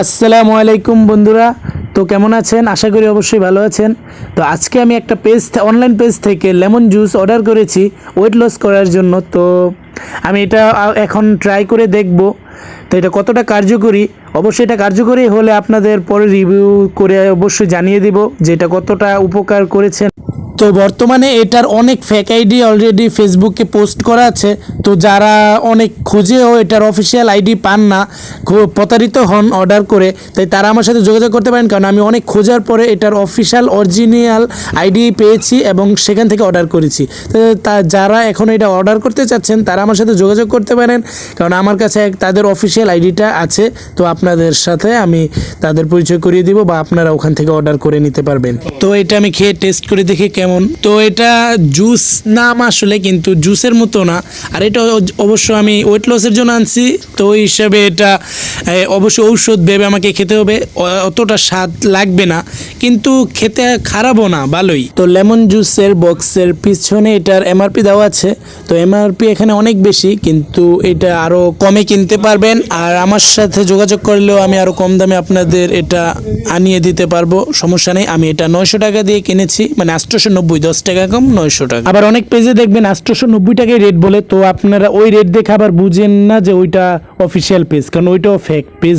আসসালামু আলাইকুম বন্ধুরা। তো কেমন আছেন? আশা করি অবশ্যই ভালো আছেন। তো আজকে আমি একটা পেজ অনলাইন পেজ থেকে লেমন জুস অর্ডার করেছি ওয়েট লস করার জন্য। তো আমি এটা এখন ট্রাই করে দেখব। তো এটা কতটা কার্যকরী? অবশ্যই এটা কার্যকরী হলে আপনাদের পরে রিভিউ করে অবশ্যই জানিয়ে দিব যে এটা কতটা উপকার করেছেন তো বর্তমানে এটার অনেক ফেক আইডি অলরেডি ফেসবুকে পোস্ট করা আছে। তো যারা অনেক খুঁজেও এটার অফিসিয়াল আইডি পান না প্রতারিত হন অর্ডার করে, তাই তারা আমার সাথে যোগাযোগ করতে পারেন, কারণ আমি অনেক খোঁজার পরে এটার অফিসিয়াল অরিজিনাল আইডি পেয়েছি এবং সেখান থেকে অর্ডার করেছি। তো যারা এখন এটা অর্ডার করতে চাচ্ছেন, তারা আমার সাথে যোগাযোগ করতে পারেন, কারণ আমার কাছে তাদের অফিসিয়াল আইডিটা আছে। তো আপনাদের সাথে আমি তাদের পরিচয় করিয়ে দিব বা আপনারা ওখান থেকে অর্ডার করে নিতে পারবেন। তো এটা আমি খেয়ে টেস্ট করে দেখি কেমন। তো এটা জুস নাম আসলে কিন্তু জুসের মতো না। আর এটা অবশ্য আমি ওয়েট লসের জন্য আনছি, তো ওই হিসাবে এটা অবশ্য ঔষধ ভেবে আমাকে খেতে হবে অতটা স্বাদ লাগবে না। কিন্তু খেতে খারাপও না, ভালোই। তো লেমন জুসের বক্সের পিছনে এটার এমআরপি দেওয়া আছে। তো এমআরপি এখানে অনেক বেশি, কিন্তু এটা আরও কমে কিনতে পারবেন। আর আমার সাথে যোগাযোগ করলেও আমি আরও কম দামে আপনাদের এটা আনিয়ে দিতে পারব, সমস্যা নেই। আমি এটা নয়শো টাকা দিয়ে কিনেছি মানে আটশোশো নব্বই, দশ টাকা কম, নয়শো টাকা। আবার অনেক পেজে দেখবেন আটশোশো নব্বই টাকায় রেট বলে, তো আপনারা ওই রেট দেখে আবার বুঝেন না যে ওইটা অফিসিয়াল পেজ কারণ ওইটাও ফেক পেজ